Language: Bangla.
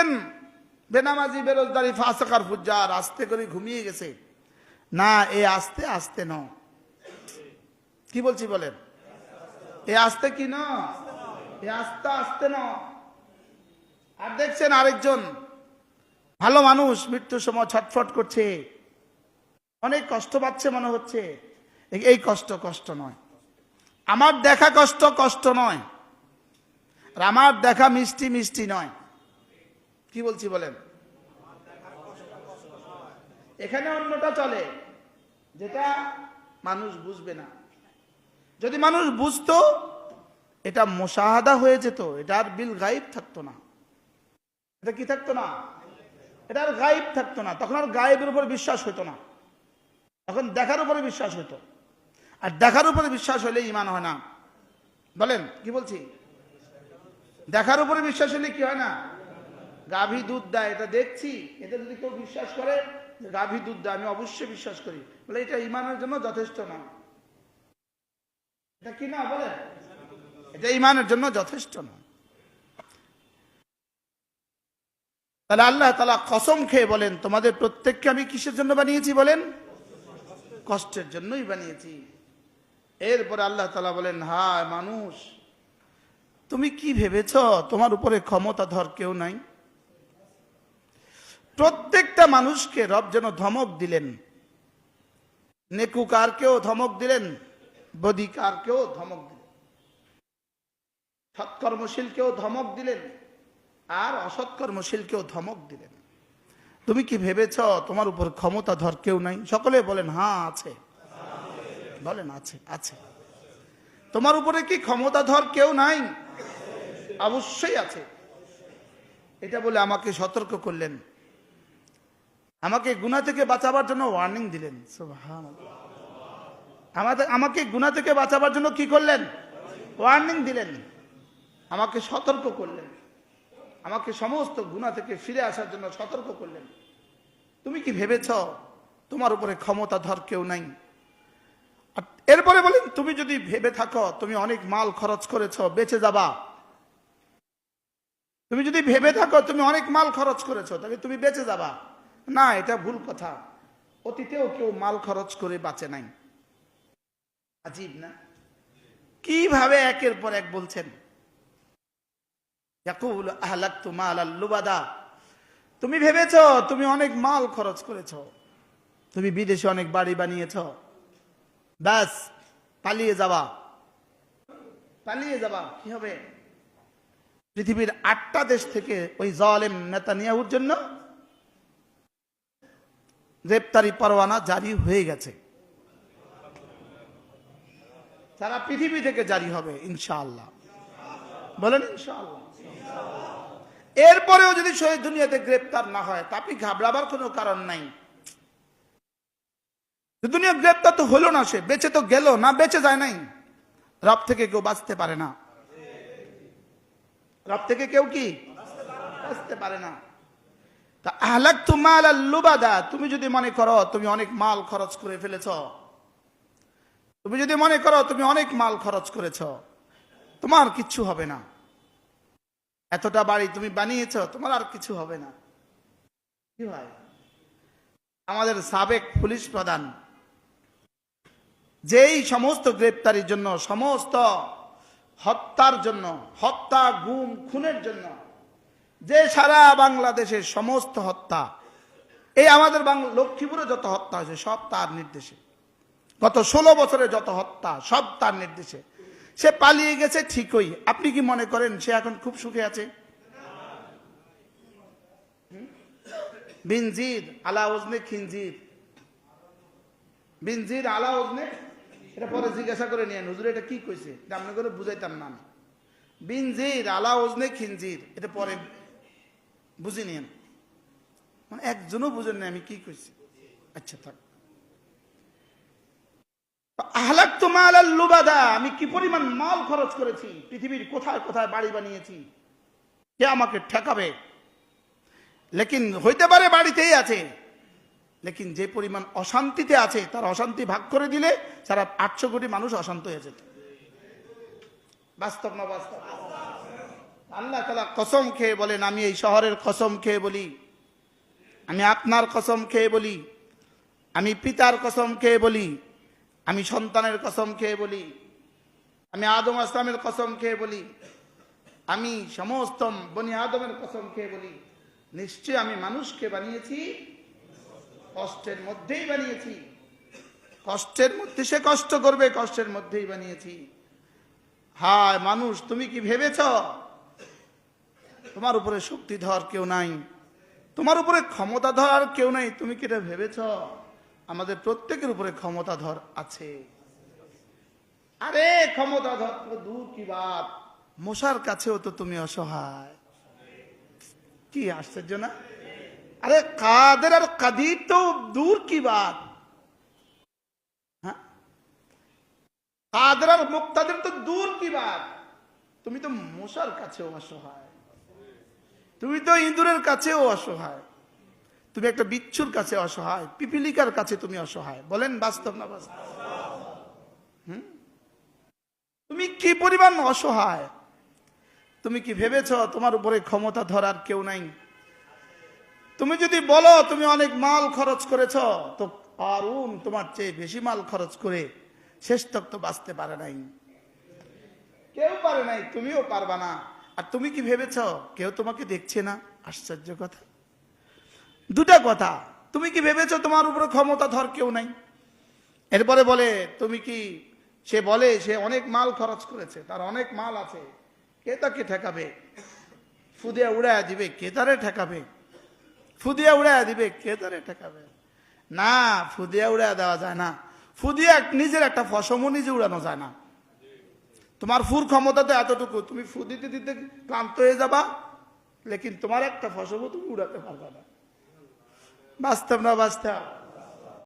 দেখছেন বেনামাজি, বেরোজগারি, ফাঁসাকার ফুজ্জার আস্তে করে ঘুমিয়ে গেছে। না, এ আস্তে আস্তে ন কি বলছি বলেন? এ আস্তে কি ন এ আস্তে আস্তে ন আর দেখছেন আরেকজন, ভালো মানুষ মৃত্যুর সময় ছটফট করছে। অনেক কষ্ট পাচ্ছে মনে হচ্ছে। এই কষ্ট কষ্ট নয়। আমার দেখা কষ্ট কষ্ট নয়। আর আমার দেখা মিষ্টি মিষ্টি নয়। কি বলছি বলেন? এখানে অন্যটা চলে, যেটা মানুষ বুঝবে না। যদি মানুষ বুঝতো, এটা মোশাহাদা হয়ে যেত, এটা আর বিল গাইব থাকতো না। এটা কি থাকতো না? এটা আর গাইব থাকতো না। তখন আর গায়েবের উপর বিশ্বাস হতো না। তখন দেখার উপরে বিশ্বাস হতো আর দেখার উপরে বিশ্বাস হলে ইমান হয় না। বলেন, কি বলছি? দেখার উপরে বিশ্বাস হলে কি হয় না? গাভী দুধ দেয়, এটা দেখছি। এটা যদি কেউ বিশ্বাস করে গাভী দুধ দেয়, আমি অবশ্যই বিশ্বাস করি। বলে এটা ইমানের জন্য যথেষ্ট না। এটা কি না বলে এটা ইমানের জন্য যথেষ্ট না। তাহলে আল্লাহ তালা কসম খেয়ে বলেন, তোমাদের প্রত্যেককে আমি কিসের জন্য বানিয়েছি বলেন? কষ্টের জন্যই বানিয়েছি। এরপরে আল্লাহ তালা বলেন, হায় মানুষ, তুমি কি ভেবেছ তোমার উপরে ক্ষমতা ধর কেউ নাই? প্রত্যেকটা মানুষকে রব যেন ধমক দিলেন। নেকুকারকেও ধমক দিলেন, বদিকারকেও ধমক দিলেন। সৎকর্মশীল সৎকর্মশীলকেও ধমক দিলেন, আর অসৎকর্মশীল অসৎকর্মশীলকেও ধমক দিলেন। তুমি কি ভেবেছ তোমার উপর ক্ষমতা ধর কেউ নাই? সকলে বলেন হ্যাঁ আছে। বলেন, আছে আছে। তোমার উপরে কি ক্ষমতা ধর কেউ নাই? অবশ্যই আছে। এটা বলে আমাকে সতর্ক করলেন। আমাকে গুণা থেকে বাঁচাবার জন্য ওয়ার্নিং দিলেন। আমাদের আমাকে গুণা থেকে বাঁচাবার জন্য কি করলেন? ওয়ার্নিং দিলেন। আমাকে সতর্ক করলেন। আমাকে সমস্ত গুণা থেকে ফিরে আসার জন্য সতর্ক করলেন। তুমি কি ভেবেছ তোমার উপরে ক্ষমতা ধর কেউ নাই? এরপরে বলেন তুমি যদি ভেবে থাকো তুমি অনেক মাল খরচ করেছ বেঁচে যাবা। তুমি যদি ভেবে থাকো তুমি অনেক মাল খরচ করেছ তাহলে তুমি বেঁচে যাবা। না, এটা ভুল কথা। অতীতেও কেউ মাল খরচ করে বাঁচে নাই। আজীব না? কীভাবে একের পর এক বলছেন? তুমি ভেবেছ, তুমি অনেক মাল খরচ করেছ। তুমি বিদেশে অনেক বাড়ি বানিয়েছ। ব্যাস, পালিয়ে যাবা। পালিয়ে যাবা, কি হবে? পৃথিবীর আটটা দেশ থেকে ওই জলেম নেতানিয়াহুর জন্য গ্রেপ্তারি পরোয়ানা জারি হয়ে গেছে। সারা পৃথিবী থেকে জারি হবে, ইনশাআল্লাহ। বলেন ইনশাআল্লাহ। এরপরেও যদি শহীদ দুনিয়াতে গ্রেপ্তার না হয়, তা আপনি ঘাবড়াবার কোনো কারণ নাই। দুনিয়া গ্রেপ্তার তো হলো না সে, বেঁচে তো গেল, না বেঁচে যায় নাই। রব থেকে কেউ বাঁচতে পারে না। রব থেকে কেউ কি? বাঁচতে পারে না। তা আহলাক মাল লুবাদা, তুমি যদি মনে করো তুমি অনেক মাল খরচ করে ফেলেছ। তুমি যদি মনে করো তুমি অনেক মাল খরচ করেছ, তোমার কিচ্ছু হবে না। এতটা বাড়ি তুমি বানিয়েছ, তোমার আর কিছু হবে না। কি হয় আমাদের সাবেক পুলিশ প্রধান, যেই সমস্ত গ্রেপ্তারির জন্য, সমস্ত হত্যার জন্য, হত্যা, গুম, খুনের জন্য যে সারা বাংলাদেশের সমস্ত হত্যা, এই আমাদের লক্ষ্মীপুরে যত হত্যা হয়েছে, সব তার নির্দেশে। গত ষোলো বছরে যত হত্যা, সব তার নির্দেশে। সে পালিয়ে গেছে ঠিকই। আপনি কি মনে করেন সে এখন খুব সুখে আছে? বিনজির আলা ওজনে খিনজির। বিনজির আলা ওজনে? এটা পরে জিজ্ঞাসা করে নিয়ে হুজুর, এটা কি কইছে? এটা করে বুঝাইতাম না। বিনজির আলা ওজনে খিনজির। এটা পরে বুঝে নিয়েন। মানে একজনও বুঝেন না আমি কি কইছি? আচ্ছা থাক। আহলাক তো মাল লুবাদা, আমি কি পরিমাণ মাল খরচ করেছি? পৃথিবীর কোথায় কোথায় বাড়ি বানিয়েছি? কে আমাকে ঠেকাবে? লেকিন হইতে পারে বাড়িতেই আছে, লেকিন যে পরিমাণ অশান্তিতে আছে, তার অশান্তি ভাগ করে দিলে সারা আটশো কোটি মানুষ অশান্ত হয়ে যেত। বাস্তব না বাস্তব? আল্লাহ তালা কসম খেয়ে বলেন, আমি এই শহরের কসম খেয়ে বলি। আমি আপনার কসম খেয়ে বলি। আমি পিতার কসম খেয়ে বলি। আমি সন্তানের কসম খেয়ে বলি। আমি আদম আসলামের কসম খেয়ে বলি। আমি সমস্ত বনি আদমের কসম খেয়ে বলি। নিশ্চয় আমি মানুষকে বানিয়েছি, কষ্টের মধ্যেই বানিয়েছি। কষ্টের মধ্যে সে কষ্ট করবে, কষ্টের মধ্যেই বানিয়েছি। হায়, মানুষ, তুমি কি ভেবেছ? তোমার উপরে শক্তিধর কেউ নাই। তোমার উপরে ক্ষমতাধর আর কেউ নাই। তুমি কি এটা ভেবেছ? আমাদের প্রত্যেকের উপরে ক্ষমতাধর আছে। আরে ক্ষমতাধর তো দূর কি বাপ মশার কাছেও তো তুমি অসহায়। কি আশ্চর্য না? আরে, কাদের আর কাদির তো দূর কি হ্যাঁ? কাদের আর মুক্তাদের তো দূর কি বাত? তুমি তো মশার কাছেও অসহায়। তুমি তো ইঁদুরের কাছেও অসহায়। তুমি একটা বিচ্ছুর কাছে অসহায়, পিপিলিকার কাছে তুমি অসহায়। বলেন বাস্তব না বাস্তব? হুম? তুমি কি পরিমাণ অসহায়? তুমি কি ভেবেছ তোমার উপরে ক্ষমতা ধরার কেউ নাই? তুমি যদি বলো তুমি অনেক মাল খরচ করেছ, তো আরুন তোমার চেয়ে বেশি মাল খরচ করে শেষ তক তো বাঁচতে পারে নাই। কেউ পারে নাই, তুমিও পারবা না। আর তুমি কি ভেবেছ? কেউ তোমাকে দেখছে না? আশ্চর্য কথা। দুটা কথা। তুমি কি ভেবেছ তোমার উপরে ক্ষমতা ধর কেউ নাই? এরপরে বলে, তুমি কি, সে বলে, সে অনেক মাল খরচ করেছে, তার অনেক মাল আছে। কে তাকে ঠেকাবে? ফুদিয়া উড়ায় দিবে, কে তারে ঠেকাবে? ফুদিয়া উড়ায় দিবে, কে তারে ঠেকাবে? না, ফুদিয়া উড়ায় দেওয়া যায় না। ফুদিয়া নিজের একটা ফসমও নিজে উড়ানো যায় না। তোমার ফুর ক্ষমতা তো এতটুকু, তুমি ফু দিতে দিতে ক্লান্ত হয়ে যাবা, লেকিন তোমার একটা ফসলও তুমি উড়াতে পারবা না। বাঁচতাম না বাস্তব